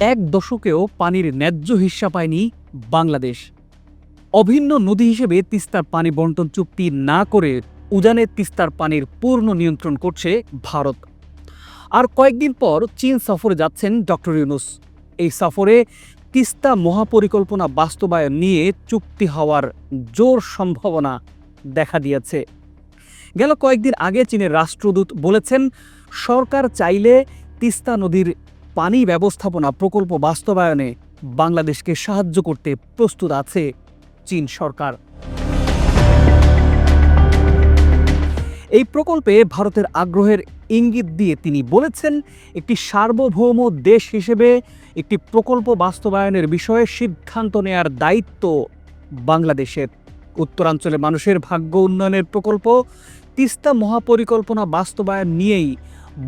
এক দশকেও পানির ন্যায্য হিস্সা পায়নি বাংলাদেশ। অভিন্ন নদী হিসেবে তিস্তার পানি বন্টন চুক্তি না করে উজানে তিস্তার পানির পূর্ণ নিয়ন্ত্রণ করছে ভারত। আর কয়েকদিন পর চীন সফরে যাচ্ছেন ডক্টর ইউনুস। এই সফরে তিস্তা মহাপরিকল্পনা বাস্তবায়ন নিয়ে চুক্তি হওয়ার জোর সম্ভাবনা দেখা দিয়েছে। গেল কয়েকদিন আগে চীনের রাষ্ট্রদূত বলেছেন, সরকার চাইলে তিস্তা নদীর পানি ব্যবস্থাপনা প্রকল্প বাস্তবায়নে বাংলাদেশকে সাহায্য করতে প্রস্তুত আছে চীন সরকার। এই প্রকল্পে ভারতের আগ্রহের ইঙ্গিত দিয়ে তিনি বলেছেন, একটি সার্বভৌম দেশ হিসেবে একটি প্রকল্প বাস্তবায়নের বিষয়ে সিদ্ধান্ত নেয়ার দায়িত্ব বাংলাদেশের। উত্তরাঞ্চলে মানুষের ভাগ্য উন্নয়নের প্রকল্প তিস্তা মহাপরিকল্পনা বাস্তবায়ন নিয়েই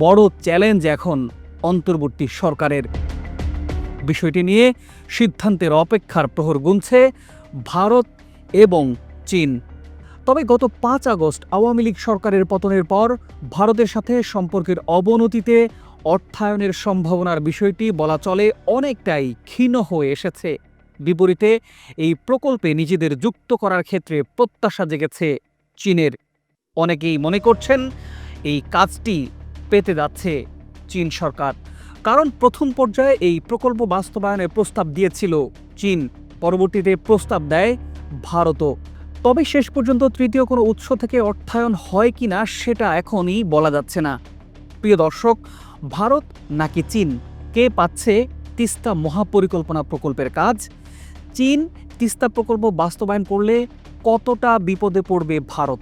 বড় চ্যালেঞ্জ এখন। অন্তর্বর্তী সরকারের। বিষয়টি নিয়ে সিদ্ধান্তের অপেক্ষার প্রহর গুনছে ভারত এবং চীন। তবে গত পাঁচ আগস্ট আওয়ামী লীগ সরকারের পতনের পর ভারতের সাথে সম্পর্কের অবনতিতে অর্থায়নের সম্ভাবনার বিষয়টি বলা চলে অনেকটাই ক্ষীণ হয়ে এসেছে। বিপরীতে এই প্রকল্পে নিজেদের যুক্ত করার ক্ষেত্রে প্রত্যাশা জেগেছে চীনের। অনেকেই মনে করছেন এই কাজটি পেতে যাচ্ছে। চীন সরকার। কারণ প্রথম পর্যায়ে এই প্রকল্প বাস্তবায়নের প্রস্তাব দিয়েছিল চীন। পরবর্তীতে প্রস্তাব দেয় ভারতও। তবে শেষ পর্যন্ত তৃতীয় কোনো উৎস থেকে অর্থায়ন হয় কি না সেটা এখনই বলা যাচ্ছে না। প্রিয় দর্শক, ভারত নাকি চীন? কে পাচ্ছে তিস্তা মহাপরিকল্পনা প্রকল্পের কাজ? চীন তিস্তা প্রকল্প বাস্তবায়ন করলে কতটা বিপদে পড়বে ভারত?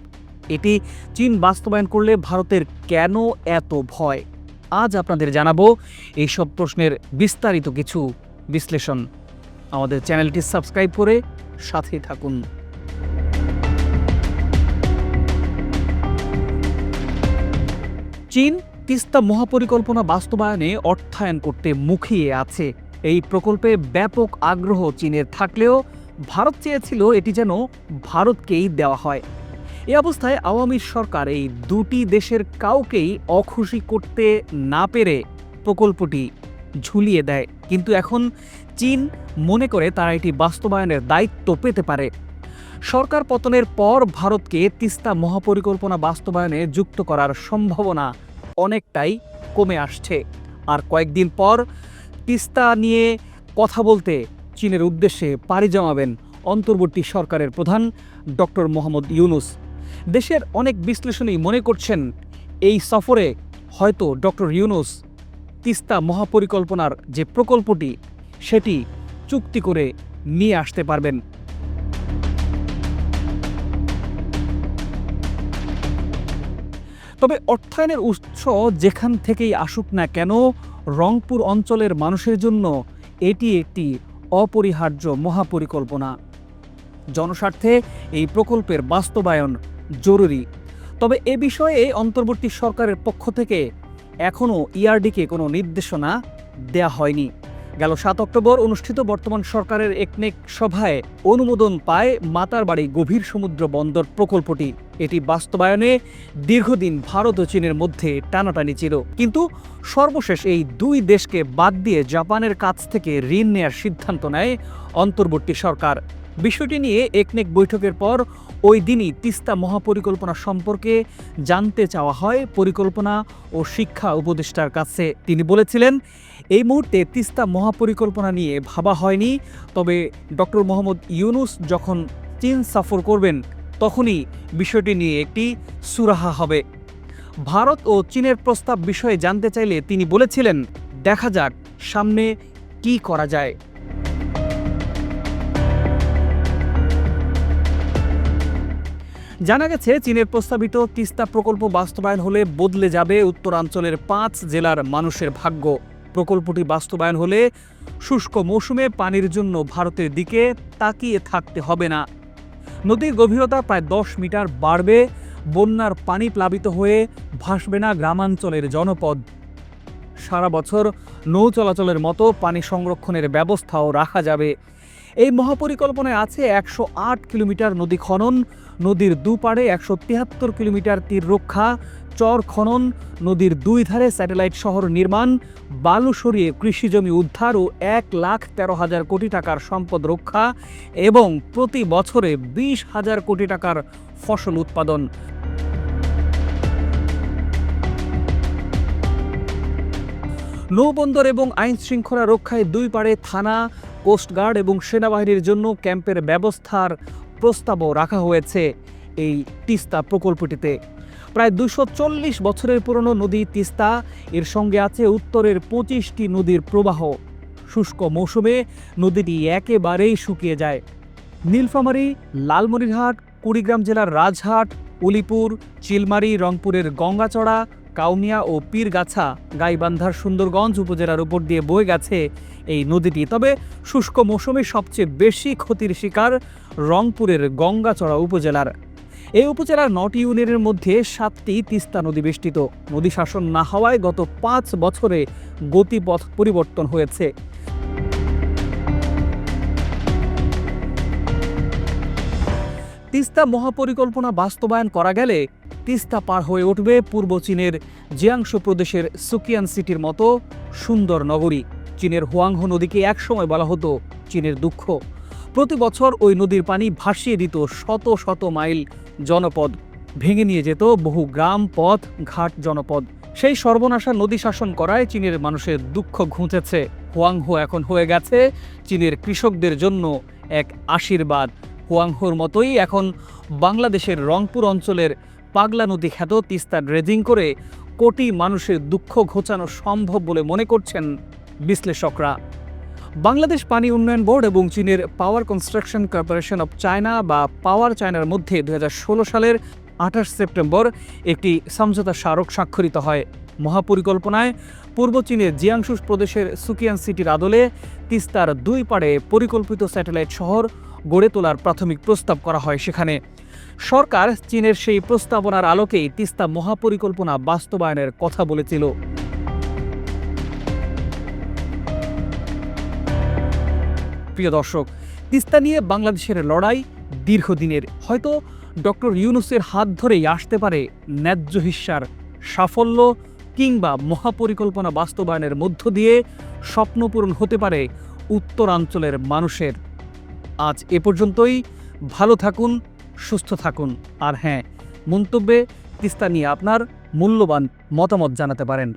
এটি চীন বাস্তবায়ন করলে ভারতের কেন এত ভয়? আজ আপনাদের জানাব এইসব প্রশ্নের বিস্তারিত কিছু বিশ্লেষণ। আমাদের চ্যানেলটি সাবস্ক্রাইব করে সাথে থাকুন। চীন তিস্তা মহাপরিকল্পনা বাস্তবায়নে অর্থায়ন করতে মুখিয়ে আছে। এই প্রকল্পে ব্যাপক আগ্রহ চীনের থাকলেও ভারত চেয়েছিল এটি যেন ভারতকেই দেওয়া হয়। এ অবস্থায় আওয়ামী সরকার এই দুটি দেশের কাউকেই অখুশি করতে না পেরে প্রকল্পটি ঝুলিয়ে দেয়। কিন্তু এখন চীন মনে করে তারা এটি বাস্তবায়নের দায়িত্ব পেতে পারে। সরকার পতনের পর ভারতকে তিস্তা মহাপরিকল্পনা বাস্তবায়নে যুক্ত করার সম্ভাবনা অনেকটাই কমে আসছে। আর কয়েকদিন পর তিস্তা নিয়ে কথা বলতে চীনের উদ্দেশ্যে পাড়ি জমাবেন অন্তর্বর্তী সরকারের প্রধান ডক্টর মোহাম্মদ ইউনুস। দেশের অনেক বিশ্লেষণী মনে করছেন এই সফরে হয়তো ডক্টর ইউনুস। তিস্তা মহাপরিকল্পনার যে প্রকল্পটি, সেটি চুক্তি করে নিয়ে আসতে পারবেন। তবে অর্থায়নের উৎস যেখান থেকেই আসুক না কেন, রংপুর অঞ্চলের মানুষের জন্য এটি একটি অপরিহার্য মহাপরিকল্পনা। জনস্বার্থে এই প্রকল্পের বাস্তবায়ন জরুরি। তবে এ বিষয়ে অন্তর্বর্তী সরকারের পক্ষ থেকে এখনও ইআরডিকে কোনো নির্দেশনা দেয়া হয়নি। গেল সাত অক্টোবর অনুষ্ঠিত বর্তমান সরকারের একনেক সভায় অনুমোদন পায় মাতারবাড়ি গভীর সমুদ্র বন্দর প্রকল্পটি। এটি বাস্তবায়নে দীর্ঘদিন ভারত ও চীনের মধ্যে টানাটানি ছিল। কিন্তু সর্বশেষ এই দুই দেশকে বাদ দিয়ে জাপানের কাছ থেকে ঋণ নেয়ার সিদ্ধান্ত নেয় অন্তর্বর্তী সরকার। বিষয়টি নিয়ে একনেক বৈঠকের পর ওই দিনই তিস্তা মহাপরিকল্পনা সম্পর্কে জানতে চাওয়া হয় পরিকল্পনা ও শিক্ষা উপদেষ্টার কাছে। তিনি বলেছিলেন, এই মুহূর্তে তিস্তা মহাপরিকল্পনা নিয়ে ভাবা হয়নি, তবে ডক্টর মোহাম্মদ ইউনুস যখন চীন সফর করবেন, তখনই বিষয়টি নিয়ে একটি সুরাহা হবে। ভারত ও চীনের প্রস্তাব বিষয়ে জানতে চাইলে তিনি বলেছিলেন, দেখা যাক সামনে কি করা যায়। জানা গেছে, চীনের প্রস্তাবিত তিস্তা প্রকল্প বাস্তবায়ন হলে বদলে যাবে উত্তরাঞ্চলের পাঁচ জেলার মানুষের ভাগ্য। প্রকল্পটি বাস্তবায়ন হলে শুষ্ক মৌসুমে পানির জন্য ভারতের দিকে তাকিয়ে থাকতে হবে না। নদীর গভীরতা প্রায় দশ মিটার বাড়বে, বন্যার পানি প্লাবিত হয়ে ভাসবে না গ্রামাঞ্চলের জনপদ। সারা বছর নৌ চলাচলের মতো পানি সংরক্ষণের ব্যবস্থাও রাখা যাবে। এই মহাপরিকল্পনায় আছে একশো আট কিলোমিটার নদী খনন নদীর দুপাড়ে একশো তিয়াত্তর কিলোমিটার তীর রক্ষা, চর খনন, নদীর দুই ধারে স্যাটেলাইট শহর নির্মাণ, বালু সরিয়ে কৃষিজমি উদ্ধার ও এক লাখ তেরো হাজার কোটি টাকার সম্পদ রক্ষা এবং প্রতি বছরে বিশ হাজার কোটি টাকার ফসল উৎপাদন। নৌবন্দর এবং আইন শৃঙ্খলা রক্ষায় দুই পাড়ে থানা, কোস্টগার্ড এবং সেনাবাহিনীর জন্য ক্যাম্পের ব্যবস্থার প্রস্তাবও রাখা হয়েছে এই তিস্তা প্রকল্পটিতে। প্রায় দুশো বছরের পুরনো নদী তিস্তা, এর সঙ্গে আছে উত্তরের পঁচিশটি নদীর প্রবাহ। শুষ্ক মৌসুমে নদীটি একেবারেই শুকিয়ে যায়। নীলফামারী, লালমনিরহাট, কুড়িগ্রাম জেলার রাজহাট, উলিপুর, চিলমারি, রংপুরের গঙ্গাচড়া কাউনিয়া ও পীরগাছা গাইবান্ধার সুন্দরগঞ্জ উপজেলার উপর দিয়ে বয়ে গেছে এই নদীটি। তবে শুষ্ক মৌসুমে সবচেয়ে বেশি ক্ষতির শিকার রংপুরের গঙ্গাচড়া উপজেলার। এই উপজেলার নটি ইউনিয়নের মধ্যে সাতটি তিস্তা নদী বেষ্টিত। নদী শাসন না হওয়ায় গত পাঁচ বছরে গতিপথ পরিবর্তন হয়েছে। তিস্তা মহাপরিকল্পনা বাস্তবায়ন করা গেলে তিস্তা পার হয়ে উঠবে পূর্ব চীনের জিয়াংশ প্রদেশের সুকিয়ান সিটির মতো সুন্দর নগরী। চীনের হুয়াংহো নদীকে একসময় বলা হতো চীনের দুঃখ। প্রতি বছর ওই নদীর পানি ভাসিয়ে দিত শত শত মাইল জনপদ। ভেঙে নিয়ে যেত বহু গ্রাম, পথ, ঘাট, জনপদ। সেই সর্বনাশা নদী শাসন করায় চীনের মানুষের দুঃখ ঘুঁচেছে। হুয়াংহো এখন হয়ে গেছে চীনের কৃষকদের জন্য এক আশীর্বাদ। হুয়াংহোর মতোই এখন বাংলাদেশের রংপুর অঞ্চলের পাগলা নদী খ্যাত তিস্তা ড্রেজিং করে কোটি মানুষের দুঃখ ঘোচানো সম্ভব বলে মনে করছেন বিশ্লেষকরা। বাংলাদেশ পানি উন্নয়ন বোর্ড এবং চীনের power construction corporation of China বা পাওয়ার চায়নার মধ্যে দু হাজার ষোলো সালের আঠাশ সেপ্টেম্বর একটি সমঝোতা স্মারক স্বাক্ষরিত হয়। মহাপরিকল্পনায় পূর্ব চীনের জিয়াংশু প্রদেশের সুকিয়ান সিটির আদলে তিস্তার দুই পাড়ে পরিকল্পিত স্যাটেলাইট শহর গড়ে তোলার প্রাথমিক প্রস্তাব করা হয় সেখানে। সরকার চীনের সেই প্রস্তাবনার আলোকেই তিস্তা মহাপরিকল্পনা বাস্তবায়নের কথা বলেছিল। প্রিয় দর্শক, তিস্তা নিয়ে বাংলাদেশের লড়াই দীর্ঘদিনের। হয়তো ডক্টর ইউনুসের হাত ধরেই আসতে পারে ন্যায্য হিস্যার সাফল্য কিংবা মহাপরিকল্পনা বাস্তবায়নের মধ্য দিয়ে স্বপ্নপূরণ হতে পারে উত্তরাঞ্চলের মানুষের। আজ এ পর্যন্তই, ভালো থাকুন সুস্থ থাকুন। আর হ্যাঁ মন্তব্যে তিস্তা নিয়ে আপনার মূল্যবান মতামত জানাতে পারেন।